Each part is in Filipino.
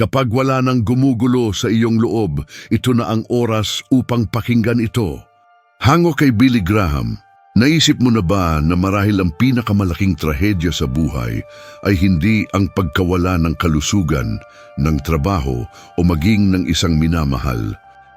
Kapag wala nang gumugulo sa iyong loob, ito na ang oras upang pakinggan ito. Hango kay Billy Graham, naisip mo na ba na marahil ang pinakamalaking trahedya sa buhay ay hindi ang pagkawala ng kalusugan, ng trabaho o maging ng isang minamahal,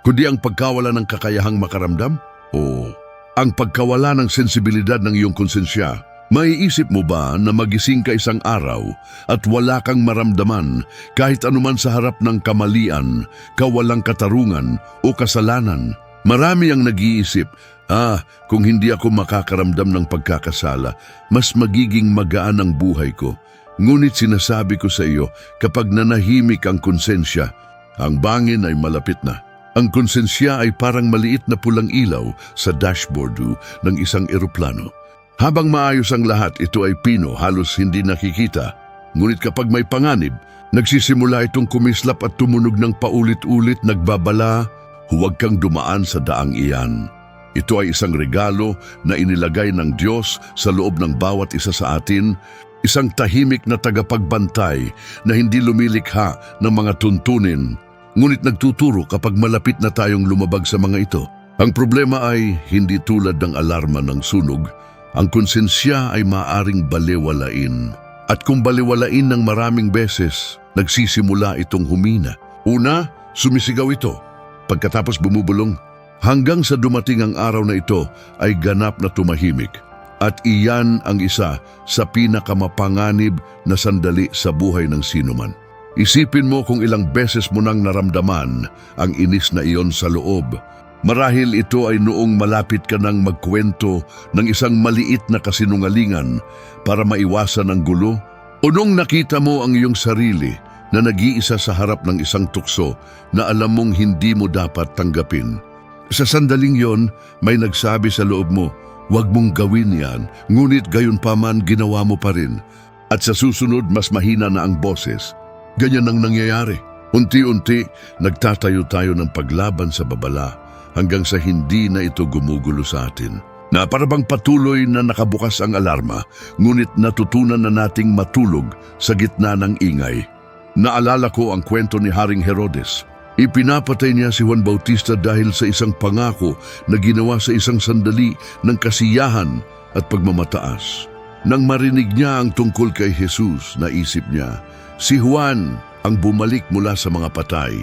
kundi ang pagkawala ng kakayahang makaramdam? O ang pagkawala ng sensibilidad ng iyong konsensya? Maiisip mo ba na magising ka isang araw at wala kang maramdaman kahit anuman sa harap ng kamalian, kawalang katarungan o kasalanan? Marami ang nag-iisip, ah, kung hindi ako makakaramdam ng pagkakasala, mas magiging magaan ang buhay ko. Ngunit sinasabi ko sa iyo, kapag nanahimik ang konsensya, ang bangin ay malapit na. Ang konsensya ay parang maliit na pulang ilaw sa dashboard ng isang eroplano. Habang maayos ang lahat, ito ay pino, halos hindi nakikita. Ngunit kapag may panganib, nagsisimula itong kumislap at tumunog ng paulit-ulit nagbabala, huwag kang dumaan sa daang iyan. Ito ay isang regalo na inilagay ng Diyos sa loob ng bawat isa sa atin, isang tahimik na tagapagbantay na hindi lumilikha ng mga tuntunin, ngunit nagtuturo kapag malapit na tayong lumabag sa mga ito. Ang problema ay hindi tulad ng alarma ng sunog, ang konsensya ay maaring balewalain. At kung balewalain ng maraming beses, nagsisimula itong humina. Una, sumisigaw ito. Pagkatapos bumubulong, hanggang sa dumating ang araw na ito ay ganap na tumahimik. At iyan ang isa sa pinakamapanganib na sandali sa buhay ng sinuman. Isipin mo kung ilang beses mo nang naramdaman ang inis na iyon sa loob Marahil ito ay noong malapit ka nang magkwento ng isang maliit na kasinungalingan para maiwasan ang gulo o nung nakita mo ang iyong sarili na nag-iisa sa harap ng isang tukso na alam mong hindi mo dapat tanggapin. Sa sandaling yon, may nagsabi sa loob mo, huwag mong gawin yan, ngunit gayon pa man ginawa mo pa rin. At sa susunod, mas mahina na ang boses. Ganyan ang nangyayari. Unti-unti, nagtatayo tayo ng paglaban sa babala hanggang sa hindi na ito gumugulo sa atin. Na para bang patuloy na nakabukas ang alarma, ngunit natutunan na nating matulog sa gitna ng ingay. Naalala ko ang kwento ni Haring Herodes. Ipinapatay niya si Juan Bautista dahil sa isang pangako na ginawa sa isang sandali ng kasiyahan at pagmamataas. Nang marinig niya ang tungkol kay Jesus, naisip niya, si Juan ang bumalik mula sa mga patay.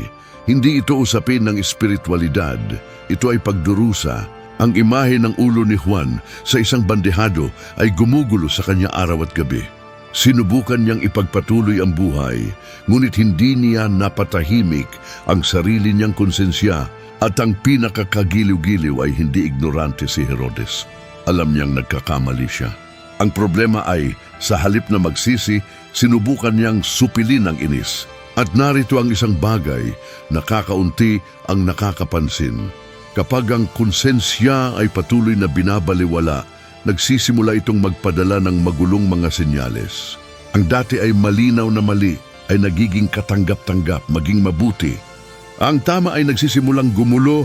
Hindi ito usapin ng espiritualidad, ito ay pagdurusa. Ang imahe ng ulo ni Juan sa isang bandehado ay gumugulo sa kanya araw at gabi. Sinubukan niyang ipagpatuloy ang buhay, ngunit hindi niya napatahimik ang sarili niyang konsensya at ang pinakakagiliw-giliw ay hindi ignorante si Herodes. Alam niyang nagkakamali siya. Ang problema ay, sa halip na magsisi, sinubukan niyang supilin ang inis. At narito ang isang bagay na kakaunti ang nakakapansin. Kapag ang konsensya ay patuloy na binabaliwala, nagsisimula itong magpadala ng magulong mga senyales. Ang dati ay malinaw na mali ay nagiging katanggap-tanggap, maging mabuti. Ang tama ay nagsisimulang gumulo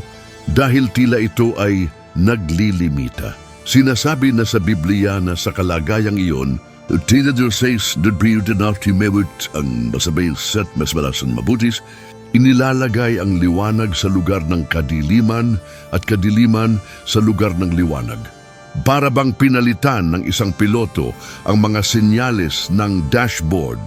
dahil tila ito ay naglilimita. Sinasabi na sa Biblia na sa kalagayang iyon, Diyos says, the beauty not humewit ang masabay set mas malasan mabutis, Inilalagay ang liwanag sa lugar ng kadiliman at kadiliman sa lugar ng liwanag. Para bang pinalitan ng isang piloto ang mga senyales ng dashboard,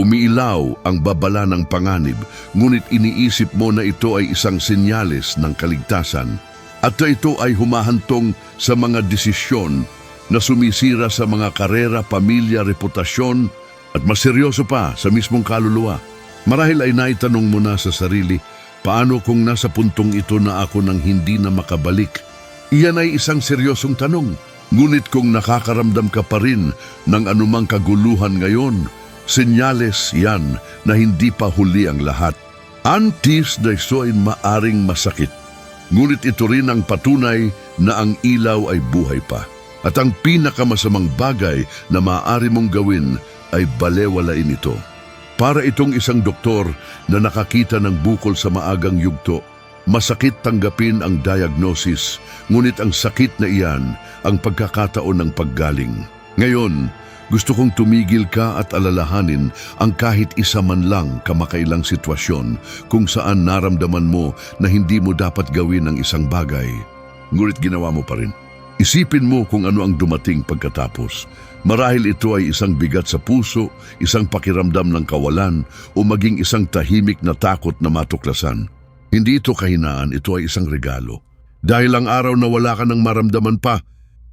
umiilaw ang babala ng panganib, ngunit iniisip mo na ito ay isang senyales ng kaligtasan. At ito ay humahantong sa mga desisyon na sumisira sa mga karera, pamilya, reputasyon at mas seryoso pa sa mismong kaluluwa. Marahil ay naitanong mo na sa sarili, paano kung nasa puntong ito na ako nang hindi na makabalik? Iyan ay isang seryosong tanong. Ngunit kung nakakaramdam ka pa rin ng anumang kaguluhan ngayon, senyales yan na hindi pa huli ang lahat. Antis ay maaring masakit. Ngunit ito rin ang patunay na ang ilaw ay buhay pa. At ang pinakamasamang bagay na maaari mong gawin ay balewalain ito. Para itong isang doktor na nakakita ng bukol sa maagang yugto, masakit tanggapin ang diagnosis, ngunit ang sakit na iyan ang pagkakataon ng paggaling. Ngayon, Gusto kong tumigil ka at alalahanin ang kahit isa man lang kamakailang sitwasyon kung saan naramdaman mo na hindi mo dapat gawin ang isang bagay. Ngunit ginawa mo pa rin. Isipin mo kung ano ang dumating pagkatapos. Marahil ito ay isang bigat sa puso, isang pakiramdam ng kawalan, o maging isang tahimik na takot na matuklasan. Hindi ito kahinaan, ito ay isang regalo. Dahil ang araw na wala ka ng maramdaman pa,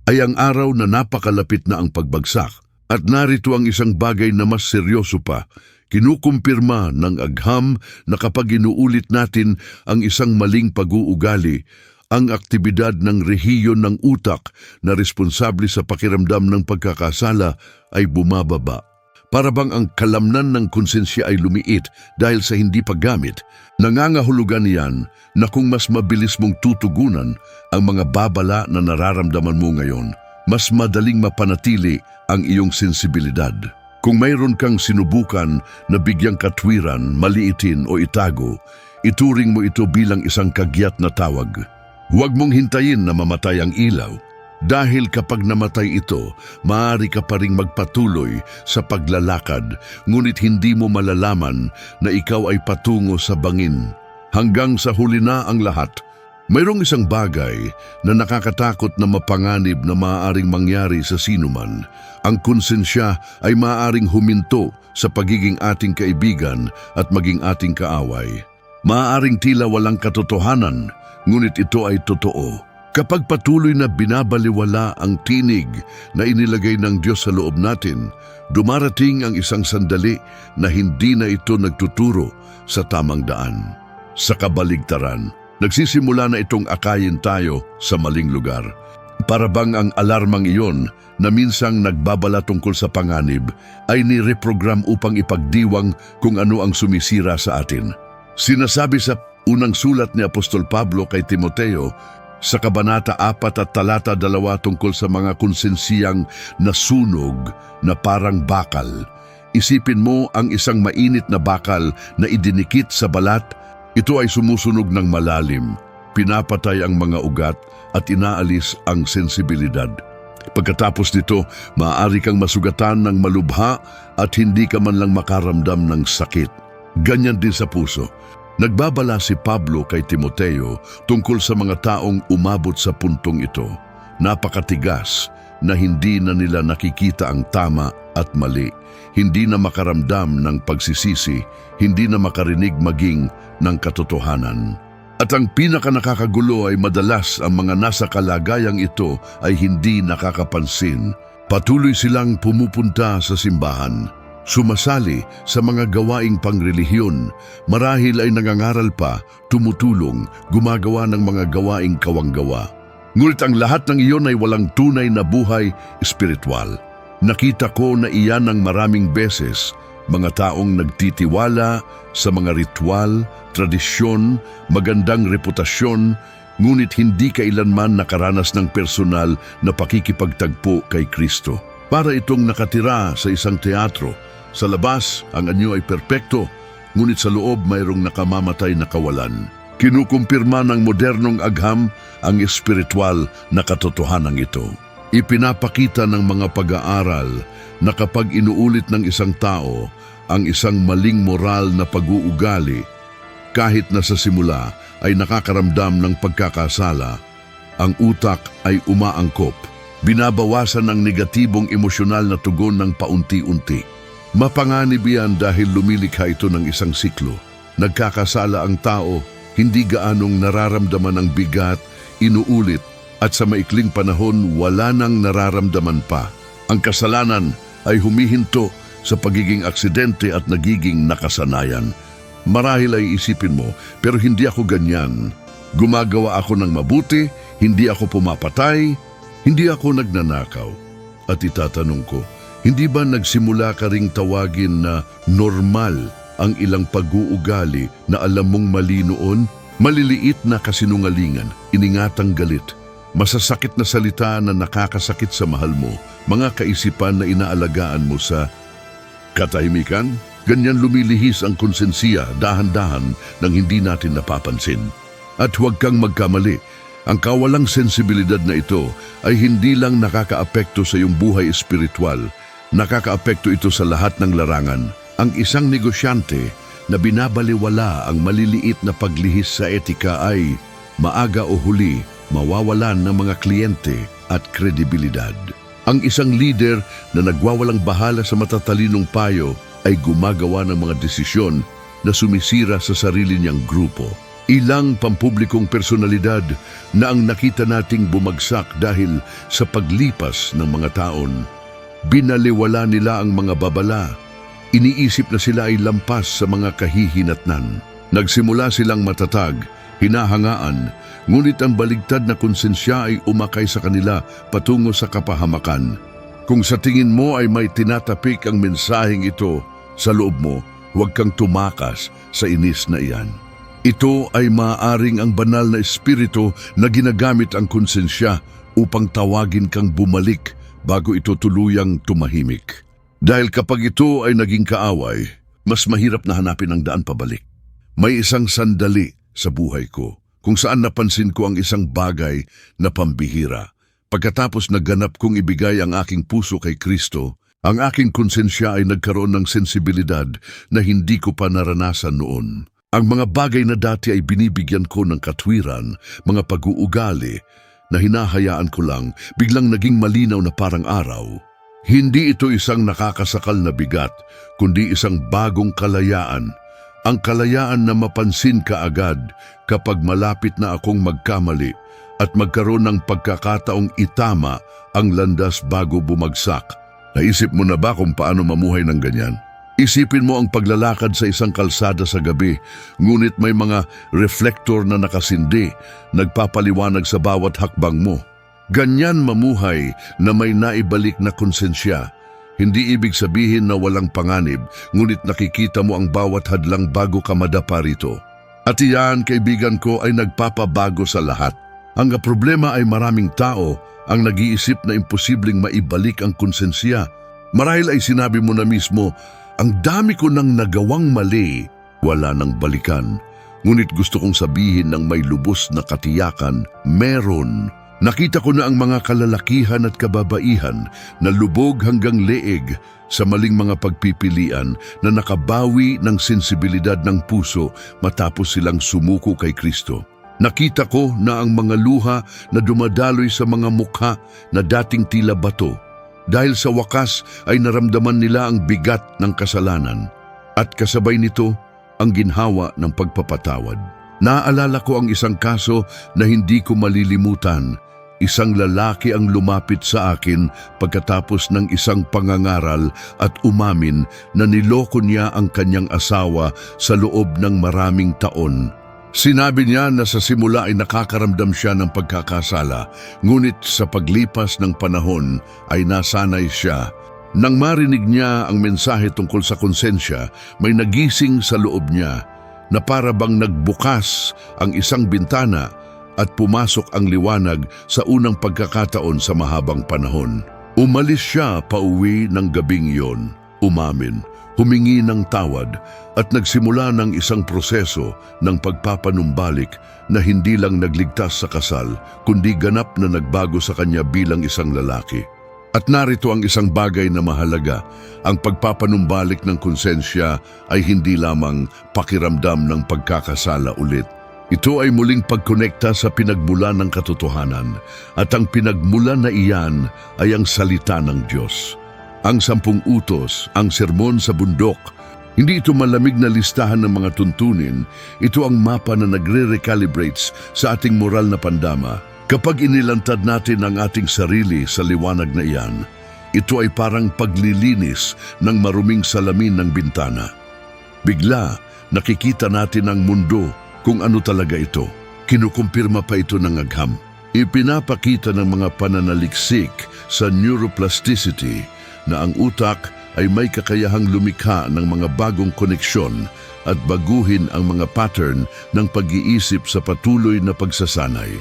ay ang araw na napakalapit na ang pagbagsak. At narito ang isang bagay na mas seryoso pa, kinukumpirma ng agham na kapag inuulit natin ang isang maling pag-uugali, ang aktibidad ng rehiyon ng utak na responsable sa pakiramdam ng pagkakasala ay bumababa. Para bang ang kalamnan ng konsensya ay lumiit dahil sa hindi paggamit, nangangahulugan niyan na kung mas mabilis mong tutugunan ang mga babala na nararamdaman mo ngayon, mas madaling mapanatili ang iyong sensibilidad. Kung mayroon kang sinubukan na bigyang katwiran, maliitin o itago, ituring mo ito bilang isang kagyat na tawag. Huwag mong hintayin na mamatay ang ilaw dahil kapag namatay ito, maaari ka pa ring magpatuloy sa paglalakad ngunit hindi mo malalaman na ikaw ay patungo sa bangin. Hanggang sa huli na ang lahat, mayroong isang bagay na nakakatakot na mapanganib na maaaring mangyari sa sinuman. Ang konsensya ay maaaring huminto sa pagiging ating kaibigan at maging ating kaaway. Maaaring tila walang katotohanan, ngunit ito ay totoo. Kapag patuloy na binabaliwala ang tinig na inilagay ng Diyos sa loob natin, dumarating ang isang sandali na hindi na ito nagtuturo sa tamang daan. Sa kabaligtaran, nagsisimula na itong akayin tayo sa maling lugar. Para bang ang alarmang iyon na minsang nagbabala tungkol sa panganib ay nireprogram upang ipagdiwang kung ano ang sumisira sa atin. Sinasabi sa unang sulat ni Apostol Pablo kay Timoteo sa Kabanata 4 at Talata 2 tungkol sa mga konsensiyang nasunog na parang bakal. Isipin mo ang isang mainit na bakal na idinikit sa balat, ito ay sumusunog ng malalim, pinapatay ang mga ugat at inaalis ang sensibilidad. Pagkatapos nito, maaari kang masugatan ng malubha at hindi ka man lang makaramdam ng sakit. Ganyan din sa puso. Nagbabala si Pablo kay Timoteo tungkol sa mga taong umabot sa puntong ito. Napakatigas na hindi na nila nakikita ang tama at mali, hindi na makaramdam ng pagsisisi, hindi na makarinig maging ng katotohanan. At ang pinaka nakakagulo ay madalas ang mga nasa kalagayang ito ay hindi nakakapansin. Patuloy silang pumupunta sa simbahan, sumasali sa mga gawaing pangrelihiyon, marahil ay nangangaral pa, tumutulong, gumagawa ng mga gawaing kawanggawa. Ngunit ang lahat ng iyon ay walang tunay na buhay espiritual. Nakita ko na iyan ng maraming beses, mga taong nagtitiwala sa mga ritual, tradisyon, magandang reputasyon, ngunit hindi kailanman nakaranas ng personal na pakikipagtagpo kay Kristo. Para itong nakatira sa isang teatro, sa labas ang anyo ay perpekto, ngunit sa loob mayroong nakamamatay na kawalan. Kinukumpirma ng modernong agham ang espiritual na katotohanan ito. Ipinapakita ng mga pag-aaral na kapag inuulit ng isang tao ang isang maling moral na pag-uugali, kahit na sa simula ay nakakaramdam ng pagkakasala, ang utak ay umaangkop, binabawasan ang negatibong emosyonal na tugon ng paunti-unti. Mapanganib yan dahil lumilikha ito ng isang siklo. Nagkakasala ang tao, hindi gaanong nararamdaman ang bigat, inuulit, at sa maikling panahon wala nang nararamdaman pa. Ang kasalanan ay humihinto sa pagiging aksidente at nagiging nakasanayan. Marahil ay isipin mo, pero hindi ako ganyan. Gumagawa ako ng mabuti, hindi ako pumapatay, hindi ako nagnanakaw. At itatanong ko, hindi ba nagsimula ka ring tawagin na normal ang ilang pag-uugali na alam mong mali noon? Maliliit na kasinungalingan, iningatang galit, masasakit na salita na nakakasakit sa mahal mo, mga kaisipan na inaalagaan mo sa katahimikan, ganyan lumilihis ang konsensiya dahan-dahan nang hindi natin napapansin. At huwag kang magkamali, ang kawalang sensibilidad na ito ay hindi lang nakakaapekto sa iyong buhay espiritual, Nakakaapekto ito sa lahat ng larangan. Ang isang negosyante na binabaliwala ang maliliit na paglihis sa etika ay maaga o huli mawawalan ng mga kliyente at kredibilidad. Ang isang leader na nagwawalang bahala sa matatalinong payo ay gumagawa ng mga desisyon na sumisira sa sarili niyang grupo. Ilang pampublikong personalidad na ang nakita nating bumagsak dahil sa paglipas ng mga taon. Binaliwala nila ang mga babala. Iniisip na sila ay lampas sa mga kahihinatnan. Nagsimula silang matatag, hinahangaan, ngunit ang baligtad na konsensya ay umakay sa kanila patungo sa kapahamakan. Kung sa tingin mo ay may tinatapik ang mensaheng ito sa loob mo, huwag kang tumakas sa inis na iyan. Ito ay maaaring ang banal na espiritu na ginagamit ang konsensya upang tawagin kang bumalik bago ito tuluyang tumahimik. Dahil kapag ito ay naging kaaway, mas mahirap na hanapin ang daan pabalik. May isang sandali sa buhay ko kung saan napansin ko ang isang bagay na pambihira. Pagkatapos naganap kong ibigay ang aking puso kay Kristo, ang aking konsensya ay nagkaroon ng sensibilidad na hindi ko pa naranasan noon. Ang mga bagay na dati ay binibigyan ko ng katwiran, mga pag-uugali, na hinahayaan ko lang, biglang naging malinaw na parang araw. Hindi ito isang nakakasakal na bigat, kundi isang bagong kalayaan. Ang kalayaan na mapansin ka agad kapag malapit na akong magkamali at magkaroon ng pagkakataong itama ang landas bago bumagsak. Naisip mo na ba kung paano mamuhay ng ganyan? Isipin mo ang paglalakad sa isang kalsada sa gabi, ngunit may mga reflektor na nakasindi, nagpapaliwanag sa bawat hakbang mo. Ganyan mamuhay na may naibalik na konsensya. Hindi ibig sabihin na walang panganib, ngunit nakikita mo ang bawat hadlang bago ka madapa rito. At iyan, kaibigan ko, ay nagpapabago sa lahat. Ang problema ay maraming tao ang nag-iisip na imposibleng maibalik ang konsensya. Marahil ay sinabi mo na mismo, ang dami ko nang nagawang mali, wala nang balikan. Ngunit gusto kong sabihin ng may lubos na katiyakan, meron. Nakita ko na ang mga kalalakihan at kababaihan na lubog hanggang leeg sa maling mga pagpipilian na nakabawi ng sensibilidad ng puso matapos silang sumuko kay Kristo. Nakita ko na ang mga luha na dumadaloy sa mga mukha na dating tila bato dahil sa wakas ay naramdaman nila ang bigat ng kasalanan at kasabay nito ang ginhawa ng pagpapatawad. Naalala ko ang isang kaso na hindi ko malilimutan. Isang lalaki ang lumapit sa akin pagkatapos ng isang pangangaral at umamin na niloko niya ang kanyang asawa sa loob ng maraming taon. Sinabi niya na sa simula ay nakakaramdam siya ng pagkakasala, ngunit sa paglipas ng panahon ay nasanay siya. Nang marinig niya ang mensahe tungkol sa konsensya, may nagising sa loob niya na para bang nagbukas ang isang bintana at pumasok ang liwanag sa unang pagkakataon sa mahabang panahon. Umalis siya pauwi ng gabing yon, umamin, humingi ng tawad at nagsimula ng isang proseso ng pagpapanumbalik na hindi lang nagligtas sa kasal, kundi ganap na nagbago sa kanya bilang isang lalaki. At narito ang isang bagay na mahalaga, ang pagpapanumbalik ng konsensya ay hindi lamang pakiramdam ng pagkakasala ulit. Ito ay muling pagkonekta sa pinagmulan ng katotohanan at ang pinagmulan na iyan ay ang salita ng Diyos. Ang sampung utos, ang sermon sa bundok, hindi ito malamig na listahan ng mga tuntunin, ito ang mapa na nagre-recalibrates sa ating moral na pandama. Kapag inilantad natin ang ating sarili sa liwanag na iyan, ito ay parang paglilinis ng maruming salamin ng bintana. Bigla, nakikita natin ang mundo kung ano talaga ito. Kinukumpirma pa ito ng agham. Ipinapakita ng mga pananaliksik sa neuroplasticity na ang utak ay may kakayahang lumikha ng mga bagong koneksyon at baguhin ang mga pattern ng pag-iisip sa patuloy na pagsasanay.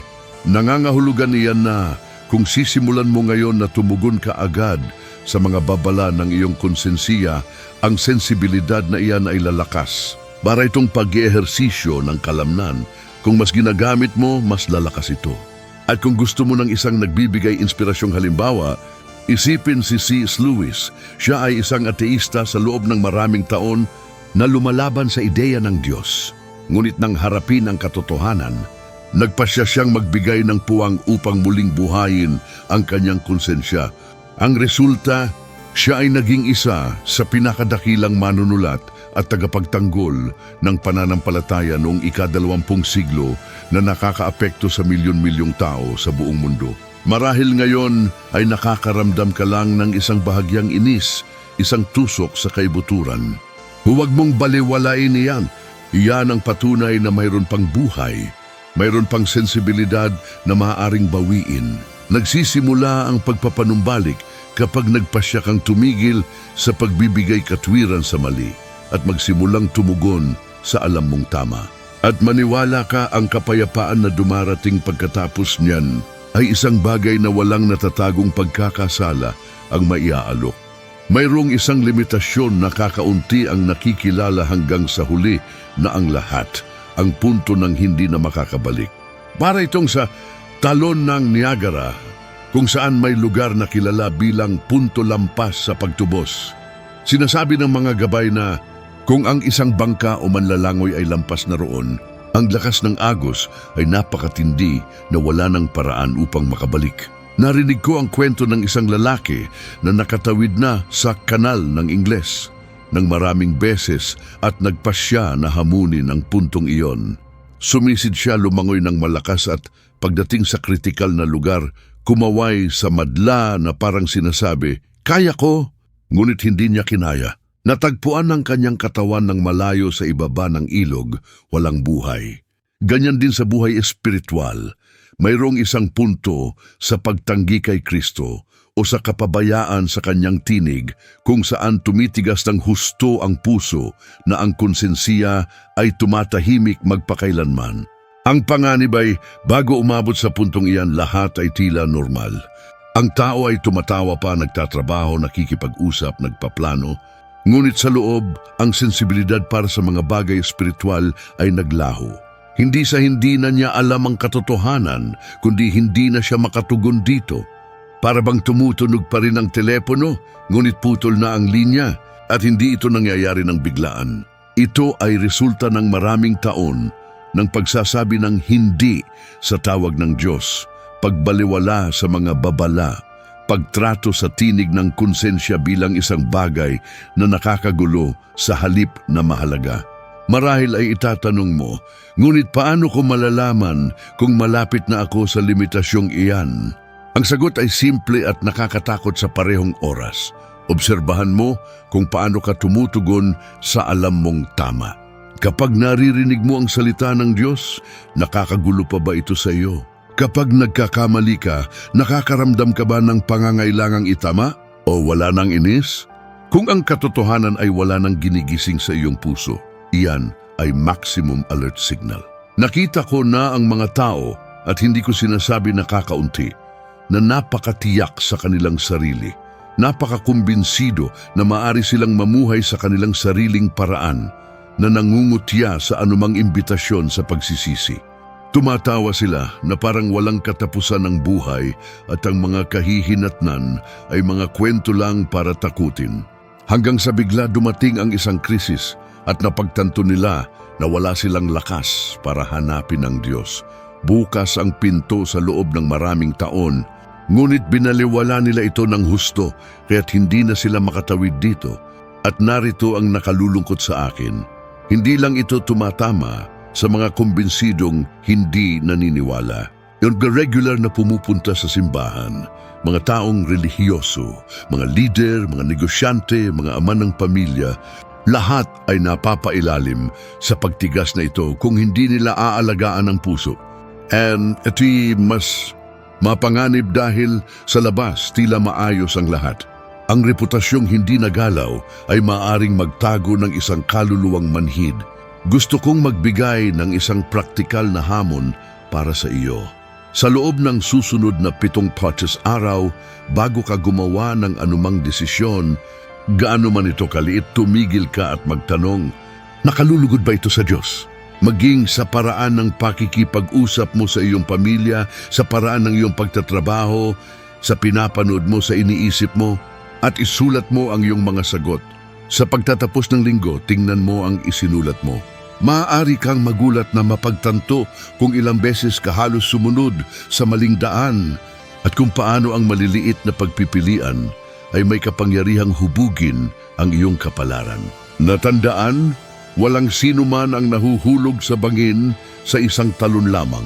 Nangangahulugan iyan na kung sisimulan mo ngayon na tumugon ka agad sa mga babala ng iyong konsensiya, ang sensibilidad na iyan ay lalakas. Para itong pag-ehersisyo ng kalamnan, kung mas ginagamit mo, mas lalakas ito. At kung gusto mo ng isang nagbibigay inspirasyong halimbawa, Isipin si C.S. Lewis, siya ay isang ateista sa loob ng maraming taon na lumalaban sa ideya ng Diyos. Ngunit nang harapin ang katotohanan, nagpasya siyang magbigay ng puwang upang muling buhayin ang kanyang konsensya. Ang resulta, siya ay naging isa sa pinakadakilang manunulat at tagapagtanggol ng pananampalataya noong ikadalawampung siglo na nakakaapekto sa milyon-milyong tao sa buong mundo. Marahil ngayon ay nakakaramdam ka lang ng isang bahagyang inis, isang tusok sa kaibuturan. Huwag mong baliwalain iyan. Iyan ang patunay na mayroon pang buhay, mayroon pang sensibilidad na maaaring bawiin. Nagsisimula ang pagpapanumbalik kapag nagpasya kang tumigil sa pagbibigay katwiran sa mali at magsimulang tumugon sa alam mong tama. At maniwala ka ang kapayapaan na dumarating pagkatapos niyan ay isang bagay na walang natatagong pagkakasala ang maiaalok. Mayroong isang limitasyon na kakaunti ang nakikilala hanggang sa huli na ang lahat, ang punto ng hindi na makakabalik. Para itong sa talon ng Niagara, kung saan may lugar na kilala bilang punto lampas sa pagtubos. Sinasabi ng mga gabay na kung ang isang bangka o manlalangoy ay lampas na roon, ang lakas ng agos ay napakatindi na wala ng paraan upang makabalik. Narinig ko ang kwento ng isang lalaki na nakatawid na sa kanal ng Ingles ng maraming beses at nagpasya na hamunin ang puntong iyon. Sumisid siya lumangoy ng malakas at pagdating sa kritikal na lugar, kumaway sa madla na parang sinasabi, Kaya ko! Ngunit hindi niya kinaya. Natagpuan ng kanyang katawan ng malayo sa ibaba ng ilog, walang buhay. Ganyan din sa buhay espiritual. Mayroong isang punto sa pagtanggi kay Kristo o sa kapabayaan sa kanyang tinig kung saan tumitigas ng husto ang puso na ang konsensiya ay tumatahimik magpakailanman. Ang panganib ay bago umabot sa puntong iyan lahat ay tila normal. Ang tao ay tumatawa pa, nagtatrabaho, nakikipag-usap, nagpaplano, Ngunit sa loob, ang sensibilidad para sa mga bagay espiritual ay naglaho. Hindi sa hindi na niya alam ang katotohanan, kundi hindi na siya makatugon dito. Para bang tumutunog pa rin ang telepono, ngunit putol na ang linya at hindi ito nangyayari ng biglaan. Ito ay resulta ng maraming taon ng pagsasabi ng hindi sa tawag ng Diyos, pagbaliwala sa mga babala pagtrato sa tinig ng konsensya bilang isang bagay na nakakagulo sa halip na mahalaga. Marahil ay itatanong mo, ngunit paano ko malalaman kung malapit na ako sa limitasyong iyan? Ang sagot ay simple at nakakatakot sa parehong oras. Obserbahan mo kung paano ka tumutugon sa alam mong tama. Kapag naririnig mo ang salita ng Diyos, nakakagulo pa ba ito sa iyo? Kapag nagkakamali ka, nakakaramdam ka ba ng pangangailangang itama o wala nang inis? Kung ang katotohanan ay wala nang ginigising sa iyong puso, iyan ay maximum alert signal. Nakita ko na ang mga tao at hindi ko sinasabi na kakaunti na napakatiyak sa kanilang sarili, napakakumbinsido na maari silang mamuhay sa kanilang sariling paraan na nangungutya sa anumang imbitasyon sa pagsisisi. Tumatawa sila na parang walang katapusan ng buhay at ang mga kahihinatnan ay mga kwento lang para takutin. Hanggang sa bigla dumating ang isang krisis at napagtanto nila na wala silang lakas para hanapin ang Diyos. Bukas ang pinto sa loob ng maraming taon, ngunit binaliwala nila ito ng husto kaya't hindi na sila makatawid dito. At narito ang nakalulungkot sa akin. Hindi lang ito tumatama, sa mga kumbinsidong hindi naniniwala. Yung regular na pumupunta sa simbahan, mga taong relihiyoso, mga leader, mga negosyante, mga ama ng pamilya, lahat ay napapailalim sa pagtigas na ito kung hindi nila aalagaan ang puso. And ito'y mas mapanganib dahil sa labas tila maayos ang lahat. Ang reputasyong hindi nagalaw ay maaring magtago ng isang kaluluwang manhid gusto kong magbigay ng isang praktikal na hamon para sa iyo. Sa loob ng susunod na pitong patches araw, bago ka gumawa ng anumang desisyon, gaano man ito kaliit, tumigil ka at magtanong, nakalulugod ba ito sa Diyos? Maging sa paraan ng pakikipag-usap mo sa iyong pamilya, sa paraan ng iyong pagtatrabaho, sa pinapanood mo sa iniisip mo at isulat mo ang iyong mga sagot. Sa pagtatapos ng linggo, tingnan mo ang isinulat mo. Maaari kang magulat na mapagtanto kung ilang beses ka halos sumunod sa maling daan at kung paano ang maliliit na pagpipilian ay may kapangyarihang hubugin ang iyong kapalaran. Natandaan, walang sino man ang nahuhulog sa bangin sa isang talon lamang.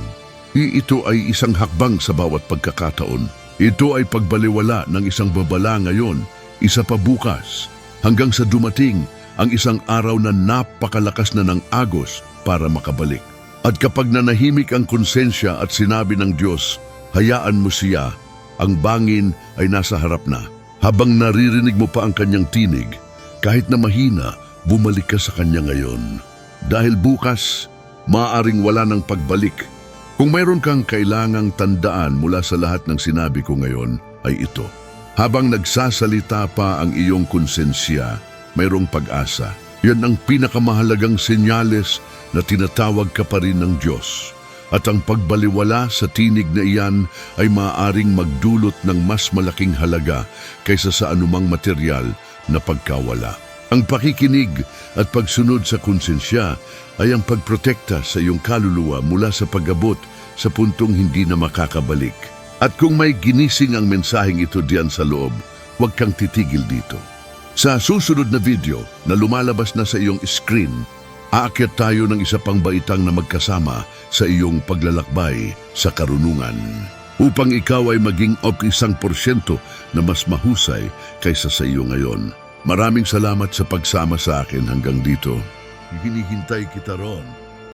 Ito ay isang hakbang sa bawat pagkakataon. Ito ay pagbaliwala ng isang babala ngayon, isa pa bukas, hanggang sa dumating ang isang araw na napakalakas na ng agos para makabalik. At kapag nanahimik ang konsensya at sinabi ng Diyos, hayaan mo siya, ang bangin ay nasa harap na. Habang naririnig mo pa ang kanyang tinig, kahit na mahina, bumalik ka sa kanya ngayon. Dahil bukas, maaring wala ng pagbalik. Kung mayroon kang kailangang tandaan mula sa lahat ng sinabi ko ngayon, ay ito. Habang nagsasalita pa ang iyong konsensya, mayroong pag-asa. Yan ang pinakamahalagang senyales na tinatawag ka pa rin ng Diyos. At ang pagbaliwala sa tinig na iyan ay maaaring magdulot ng mas malaking halaga kaysa sa anumang material na pagkawala. Ang pakikinig at pagsunod sa konsensya ay ang pagprotekta sa iyong kaluluwa mula sa pagabot sa puntong hindi na makakabalik. At kung may ginising ang mensaheng ito diyan sa loob, huwag kang titigil dito. Sa susunod na video na lumalabas na sa iyong screen, aakyat tayo ng isa pang baitang na magkasama sa iyong paglalakbay sa karunungan. Upang ikaw ay maging ok isang porsyento na mas mahusay kaysa sa iyo ngayon. Maraming salamat sa pagsama sa akin hanggang dito. Hinihintay kita ron.